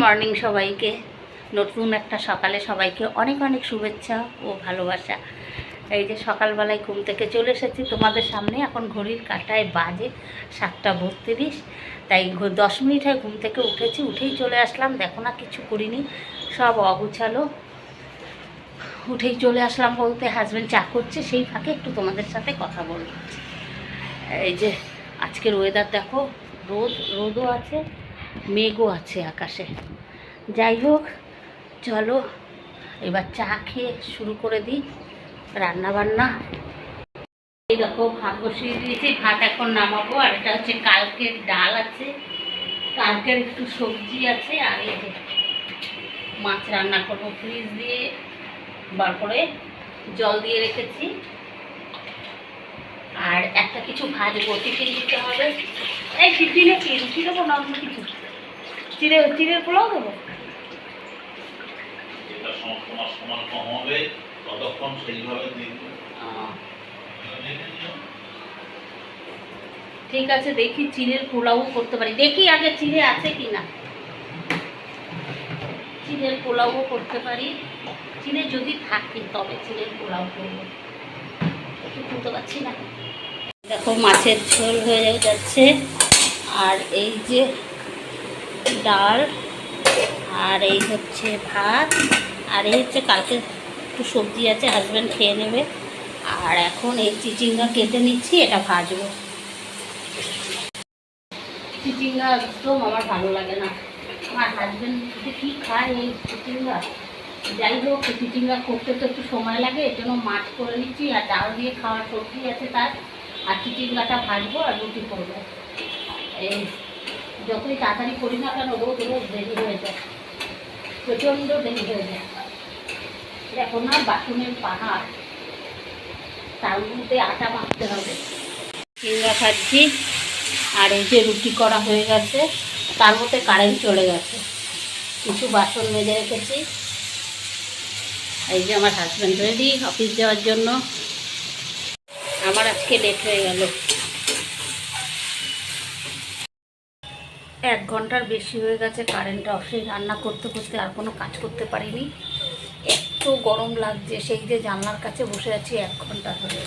Morning সবাইকে। নতুন একটা সকালে সবাইকে অনেক অনেক শুভেচ্ছা ও ভালোবাসা। এই যে সকালবেলায় ঘুম থেকে চলে এসেছি তোমাদের সামনে। এখন ঘড়ির কাঁটায় বাজে সাতটা বত্রিশ। তাই দশ মিনিট হয় ঘুম থেকে উঠেছি, উঠেই চলে আসলাম। দেখো না, কিছু করিনি, সব অগুছালো। উঠেই চলে আসলাম বলতে হাজব্যান্ড চা করছে, সেই ফাঁকে একটু তোমাদের সাথে কথা বলছি এই যে আজকের ওয়েদার দেখো, রোদ, রোদও আছে। মেঘও আছে আকাশে। যাই হোক, চলো, এবার চা খেয়ে শুরু করে দিই রান্না বান্না এই দেখো, ভাত বসিয়ে দিয়েছি, ভাত এখন নামাবো, আর এটা হচ্ছে কালকের ডাল আছে। কালকের একটু সবজি আছে, আর এই যে মাছ রান্না করব ফ্রিজ দিয়ে, বার করে জল দিয়ে রেখেছি। আর একটা কিছু ভাজবো, টিফিন দিতে হবে। এই টিফিনে কি? রুটি দেবো কিছু? চিড়ে চিড়ের পোলাও দেবো যেটা তোমার সমান কম হবে ততক্ষণ সেইভাবে দেখবে ঠিক আছে দেখি চিড়ের পোলাও করতে পারি। দেখি আগে চিড়ে আছে কি না। চিড়ের পোলাও করতে পারি। চিড়ে যদি থাকে তবে চিড়ের পোলাও করব। খুলতে পারছি না। দেখো মাছের ঝোল হয়ে যাচ্ছে। আর এই যে ডাল, আর এই হচ্ছে ভাত, আর এই হচ্ছে কালকে একটু সবজি আছে হাজব্যান্ড খেয়ে নেবে। আর এখন এই চিচিঙ্গা কেটে নিচ্ছি, এটা ভাজবো। চিচিঙ্গা একদম আমার ভালো লাগে না। আমার হাজব্যান্ড কী খায় এই চিচিঙ্গা? যাই হোক চিচিঙ্গা করতে তো একটু সময় লাগে এর জন্য মাছ করে নিচ্ছি, আর ডাল দিয়ে খাওয়ার সবজি আছে তার। আর চিচিঙ্গাটা ভাজবো আর রুটি করব। এই যতই তাড়াতাড়ি করি না কেন রোজ রোজ দেরি হয়ে যায়। প্রচণ্ড দেরি হয়ে যায়। দেখো না বাসনের পাহাড়, তার মধ্যে আটা মাখতে হবে। চিংড়া খাচ্ছি, আর এই যে রুটি করা হয়ে গেছে, তার মধ্যে কারেন্ট চলে গেছে। কিছু বাসন মেজে রেখেছি। এই যে আমার হাজব্যান্ড রেডি অফিস যাওয়ার জন্য। আমার আজকে লেট হয়ে গেল। এক ঘণ্টার বেশি হয়ে গেছে কারেন্টটা অফ সেই রান্না করতে করতে আর কোনো কাজ করতে পারিনি। এত গরম লাগছে, সেই যে জানলার কাছে বসে আছি এক ঘণ্টা ধরে।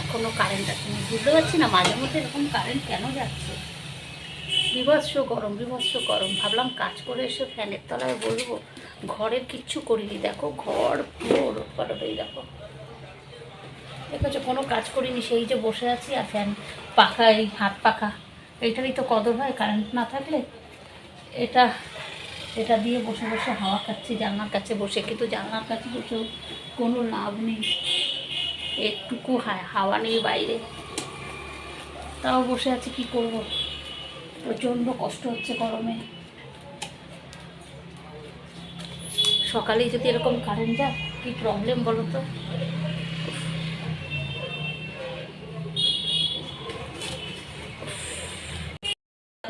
এখনও কারেন্ট আসেনি বুঝতে পারছি না মাঝে মধ্যে এরকম কারেন্ট কেন যাচ্ছে। বিভৎস গরম বিভৎস গরম। ভাবলাম কাজ করে এসে ফ্যানের তলায় বলব ঘরের কিচ্ছু করিনি। দেখো ঘর পুরো পালট হয়ে দেখো দেখেছ, কোনো কাজ করিনি। সেই যে বসে আছি আর ফ্যান পাখা এই হাত পাখা। এইটারই তো কদর হয় কারেন্ট না থাকলে এটা এটা দিয়ে বসে বসে হাওয়া খাচ্ছি, জানলার কাছে বসে। কিন্তু জানলার কাছে বসেও কোনো লাভ নেই। একটুকু হাওয়া নেই বাইরে। তাও বসে আছি, কি করব? প্রচণ্ড কষ্ট হচ্ছে গরমে। সকালেই যদি এরকম কারেন্ট যায়, কি প্রবলেম বলো তো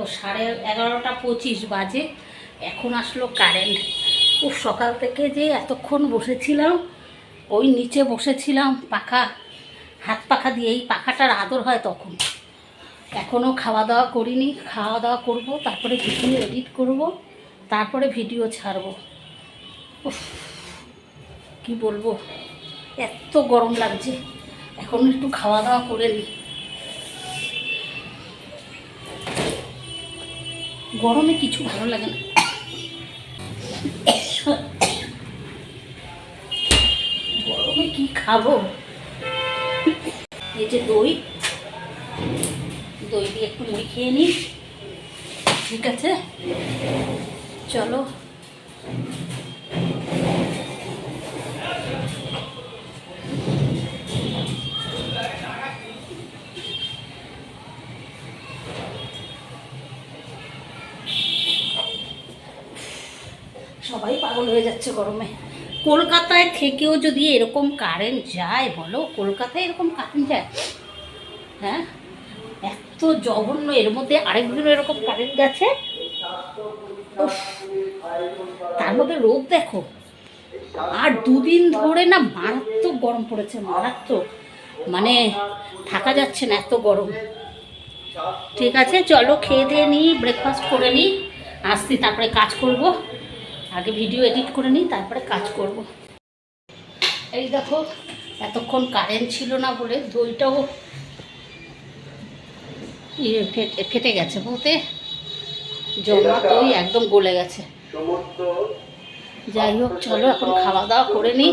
দেখো, সাড়ে এগারোটা পঁচিশ বাজে। এখন আসলো কারেন্ট। ও সকাল থেকে যে এতক্ষণ বসেছিলাম, ওই নিচে বসেছিলাম, পাখা, হাত পাখা দিয়ে। এই পাখাটার আদর হয় তখন। এখনও খাওয়া দাওয়া করিনি খাওয়া দাওয়া করব, তারপরে ভিডিও এডিট করব, তারপরে ভিডিও ছাড়ব। কি বলব? এত গরম লাগছে। এখন একটু খাওয়া দাওয়া করে নিই গরমে কিছু ভালো লাগে না। গরমে কি খাব? এই যে দই। দই দিয়ে একটু মুড়ি খেয়ে নিই। ঠিক আছে? চলো। পাগল হয়ে যাচ্ছে গরমে। কলকাতায় থেকেও যদি এরকম কারেন্ট যায়, বলো? কলকাতায় এরকম কারেন্ট যায়? হ্যাঁ? এত জঘন্য, এর মধ্যে আরেকদিন এরকম কারেন্ট গেছে তার মধ্যে রোদ দেখো। আর দুদিন ধরে না মারাত্মক গরম পড়েছে, মারাত্মক। মানে থাকা যাচ্ছে না এত গরম। ঠিক আছে? চলো, খেয়ে দিয়ে নিই ব্রেকফাস্ট করে নিই আসছি, তারপরে কাজ করব। আগে ভিডিও এডিট করে নিই তারপরে কাজ করব। এই দেখো এতক্ষণ কারেন্ট ছিল না বলে দইটাও ইয়ে ফেটে ফেটে গেছে বলতে। জমা দই একদম গলে গেছে। যাই হোক চলো এখন খাওয়া দাওয়া করে নিই।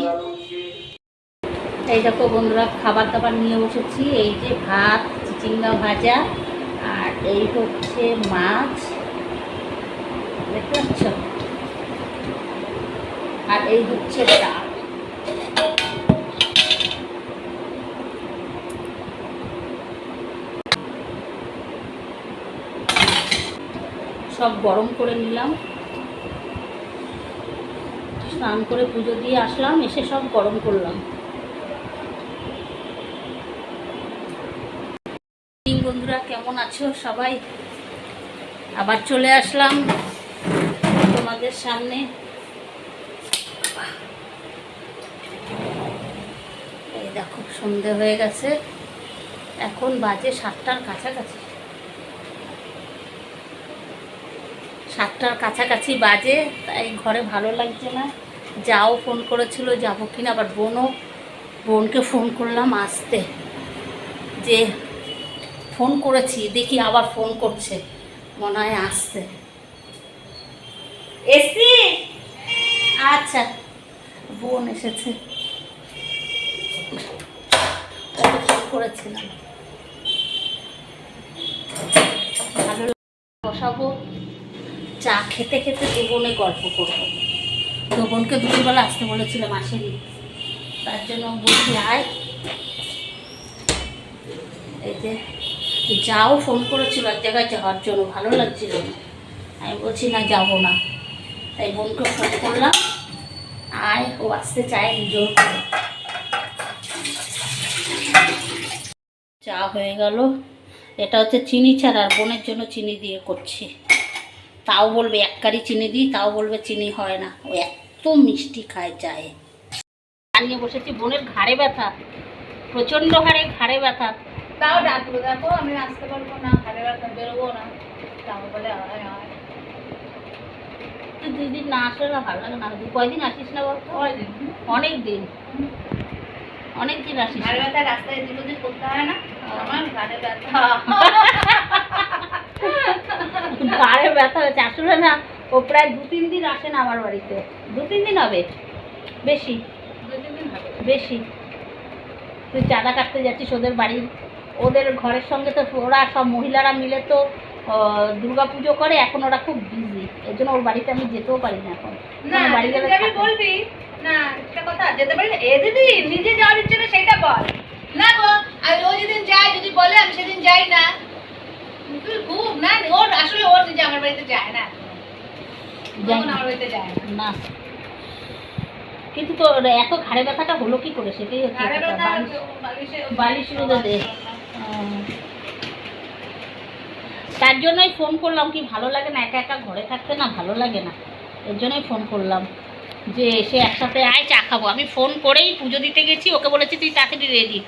এই দেখো বন্ধুরা খাবার দাবার নিয়ে বসেছি। এই যে ভাত চিচিঙ্গা ভাজা আর এই হচ্ছে মাছ। দেখতে পাচ্ছ? আর এই হচ্ছে ডাল সব গরম করে নিলাম। স্নান করে পুজো দিয়ে আসলাম, এসে সব গরম করলাম। বন্ধুরা, কেমন আছো সবাই? আবার চলে আসলাম তোমাদের সামনে। এই দেখো সন্ধে হয়ে গেছে। এখন বাজে সাতটার কাছাকাছি। সাতটার কাছাকাছি বাজে, তাই ঘরে ভালো লাগছে না। যাও ফোন করেছিল, যাব কিনা, আবার বোনও, বোনকে ফোন করলাম আসতে। যে ফোন করেছি, দেখি আবার ফোন করছে, মনে হয় আসতে এসছি? আচ্ছা বোন এসেছে ওকে ফোন করেছিলাম। ভালো বসাবো। চা খেতে খেতে দু বোনে গল্প করব। দু বোনকে দুপুরবেলা আসতে বলেছিলাম আসেনি। তার জন্য বলছি, আয়। এই যে যাও, ফোন করেছিল এক জায়গায়, যাওয়ার জন্য ভালো লাগছিল আমি বলছি, না, যাব না। তাই বোনকে ফোন করলাম। আয়, ও আসতে চায়, জোর করে। চা হয়ে গেল। এটা হচ্ছে চিনি ছাড়া আর বোনের জন্য চিনি দিয়ে করছি। তাও বলবে এক কারি চিনি দিই তাও বলবে চিনি হয় না। ও এত মিষ্টি খায় চায়ে। নিয়ে বসেছি বোনের ঘাড়ে ব্যথা। প্রচণ্ড হারে ঘাড়ে ব্যথা। তাও ডাকলো দেখো আমি আসতে পারব না ঘাড়ে ব্যথা বেরোবো না। তাও বলে দুই দিন না আসলে না ভালো লাগে না। তুই কয়দিন আসিস না বলতো? অনেক দিন। অনেক দিন আসিস ঘাড়ে ব্যথা রাস্তায় এদিক ওদিক করতে হয় না আমার ঘাড়ে ব্যথা। ঘাড়ে ব্যথা হয়েছে। আসলে না ও প্রায় দু তিন দিন আসে না আমার বাড়িতে। দু তিন দিন হবে? বেশি? বেশি? তুই চাঁদা কাটতে যাচ্ছিস ওদের বাড়ির? ওদের ঘরের সঙ্গে তো ওরা সব মহিলারা মিলে তো দুর্গা পুজো করে এখন ওরা খুব বিজি এর জন্য ওর বাড়িতে আমি যেতেও পারি না এখন। না বাড়ি গেলে বলবি না একটা কথা যেতে পারি এ দিদি নিজে যাওয়ার ইচ্ছে না সেটা বল। না গো আর ও যেদিন যায় যদি বলে আমি সেদিন যাই না। খুব না ওর আসলে ওর নিজে আমার বাড়িতে যায় না। যাই কখনো না। আমার বাড়িতে যায় না। না। কিন্তু তো এত ঘাড়ে ব্যথাটা হলো কি করে? সেটাই হচ্ছে ঘাড়ে কথা। ব্যথা বালিশ- রোদে তার জন্যই ফোন করলাম কি ভালো লাগে না? একা একা ঘরে থাকতে না ভালো লাগে না? এর জন্যই ফোন করলাম। যে এসে একসাথে আয় চা খাব। আমি ফোন করেই পুজো দিতে গেছি ওকে বলেছি তুই তাড়াতাড়ি রেডি হ।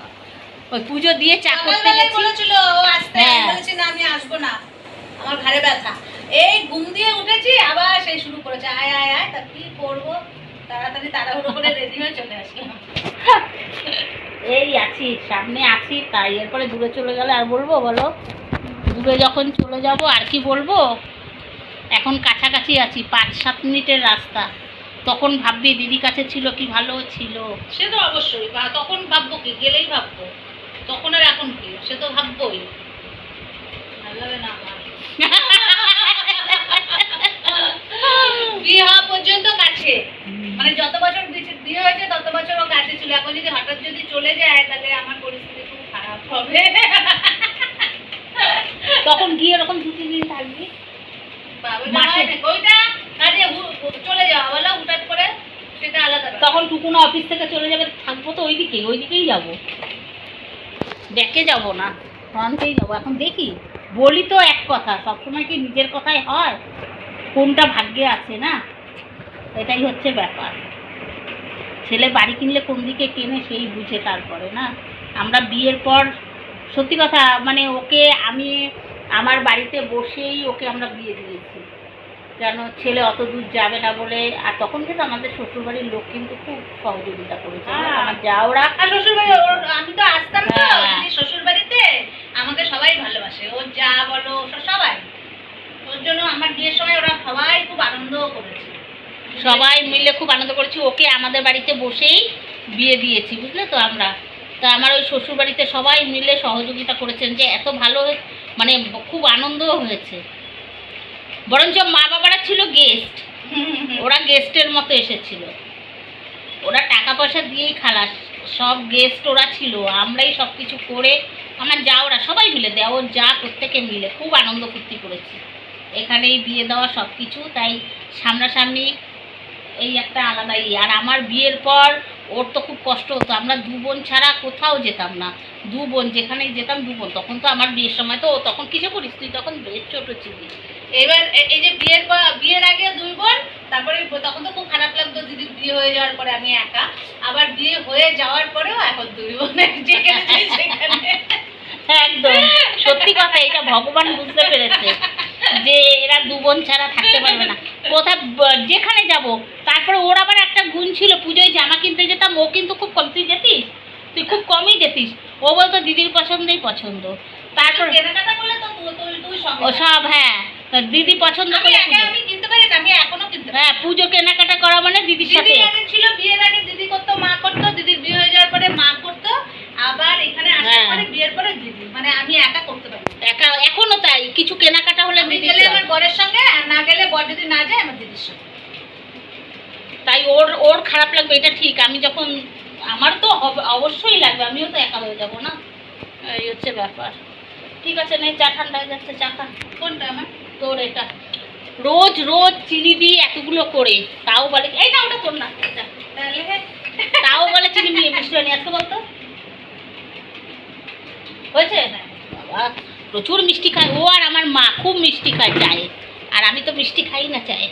ওই পুজো দিয়ে চা করতে গেছি। বলেছিল ও আসতে। হ্যাঁ। বলেছি না আমি আসব না। আমার ঘাড়ে ব্যথা। এই ঘুম দিয়ে উঠেছি আবার সেই শুরু করেছে আয় আয় আয়। তা কি করব? তাড়াতাড়ি তাড়াহুড়ো করে রেডি হয়ে চলে এই আছি সামনে আছি তাই এরপরে দূরে চলে গেলে আর বলব বলো? দূরে যখন চলে যাব আর কি বলব? এখন কাছাকাছি আছি পাঁচ সাত মিনিটের রাস্তা। তখন ভাববি দিদি কাছে ছিল কি ভালো ছিল? সে তো অবশ্যই বা তখন ভাববো কি গেলেই ভাববো। তখন আর এখন কি সে তো ভাববোই। ভালো না বিয়ে হওয়া পর্যন্ত কাছে। মানে যত বছর বিয়ে- হয়েছে তত বছর ও কাছে ছিল। এখন যদি হঠাৎ যদি চলে যায় তাহলে আমার পরিস্থিতি খুব খারাপ হবে। তখন গিয়ে এরকম দু তিন দিন থাকবি? ওইটা হু- চলে তখন টুকুনা অফিস থেকে চলে যাবে, থাকব তো ওইদিকে, ওইদিকেই যাব। ব্যাকে যাব না ফ্রন্টেই যাব। এখন দেখি, বলি তো এক কথা, সবসময় কি নিজের কথাই হয়? কোনটা ভাগ্যে আছে না? এটাই হচ্ছে ব্যাপার। ছেলে বাড়ি কিনলে কোন দিকে কেনে সেই বুঝে তারপরে না? আমরা বিয়ের পর, সত্যি কথা মানে ওকে আমি, আমার বাড়িতে বসেই ওকে আমরা বিয়ে দিয়েছি। কেন ছেলে অত দূর যাবে না বলে আর তখন কিন্তু আমাদের শ্বশুরবাড়ির লোক কিন্তু খুব সহযোগিতা করেছে। হ্যাঁ। আমার যাওরা আর শ্বশুর বাড়ি ওর- আমি তো আসতাম তো হ্যাঁ। দিদির শ্বশুর বাড়িতে আমাকে সবাই ভালোবাসে। ওর যা বলো সবাই। ওর জন্য আমার বিয়ের সময় ওরা সবাই খুব আনন্দ করেছে। সবাই মিলে খুব আনন্দ করেছি। ওকে আমাদের বাড়িতে বসেই বিয়ে দিয়েছি বুঝলে তো আমরা। তা আমার ওই শ্বশুর বাড়িতে সবাই মিলে সহযোগিতা করেছেন যে এত ভালো মানে খুব আনন্দও হয়েছে। বরঞ্চ মা বাবারা ছিল গেস্ট ওরা গেস্টের মতো এসেছিল। ওরা টাকা পয়সা দিয়েই খালাস। সব গেস্ট ওরা ছিল। আমরাই সব কিছু করে, আমার যা ওরা সবাই মিলে দেওয়ার যা প্রত্যেকে মিলে খুব আনন্দ ফুর্তি করেছি। এখানেই বিয়ে দেওয়া সব কিছু তাই সামনাসামনি এই একটা আলাদা ইয়ে। আর আমার বিয়ের পর ওর তো খুব কষ্ট হতো। আমরা দু বোন ছাড়া কোথাও যেতাম না। দু বোন যেখানে যেতাম দু বোন। তখন তো আমার বিয়ের সময় তো তখন কিসে করিস, তুই তখন বেশ ছোটো ছিলি। এবার এই যে বিয়ের পর, বিয়ের আগে দুই বোন, তারপরে তখন তো খুব খারাপ লাগতো দিদির বিয়ে হয়ে যাওয়ার পরে আমি একা। আবার বিয়ে হয়ে যাওয়ার পরেও এখন দুই বোন যেখানে একদম। সত্যি কথা, এটা ভগবান বুঝতে পেরেছে যে এরা দু বোন ছাড়া থাকতে পারবে না। কোথায়, যেখানে যাব তারপরে ওর আবার একটা গুণ ছিল পুজোয় জামা কিনতে যেতাম ও কিন্তু খুব কম তুই যেতিস তুই খুব কমই যেতিস। ও বলতো দিদির পছন্দই পছন্দ। তারপর কেনাকাটা করলে তো তুই সব হ্যাঁ। দিদি পছন্দ করে আমি কিনতে পারি না আমি এখনও কিনতে হ্যাঁ পুজো কেনাকাটা করা মানে দিদির সাথে। আগে ছিল বিয়ের আগে দিদি করতো মা করতো দিদির বিয়ে হয়ে যাওয়ার পরে মা করতো আবার এখানে আসার হ্যাঁ। পরে বিয়ের পরে দিদি। মানে আমি একা করতে পারি একা এখনও তাই কিছু কেনাকাটা হলে দিদি গেলে আমার বরের সঙ্গে আর না গেলে বর যদি না যায় আমার দিদির সঙ্গে। তাই ওর ওর খারাপ লাগবে এটা ঠিক। আমি যখন আমার তো অব- অবশ্যই লাগবে আমিও তো একা হয়ে যাব না। এই হচ্ছে ব্যাপার। ঠিক আছে নে চা ঠান্ডা হয়ে যাচ্ছে চা খা। কোনটা আমার তোর এটা। রোজ রোজ চিনি দিই এতগুলো করে তাও বলে এই না ওটা তোর না তাহলে? তাও বলে চিনি নিয়ে মিষ্টি বানিয়ে আজকে বলতো? হয়েছে? বাবা প্রচুর মিষ্টি খায়। ও আর আমার মা খুব মিষ্টি খায় চায়ে। আর আমি তো মিষ্টি খাই না চায়ে।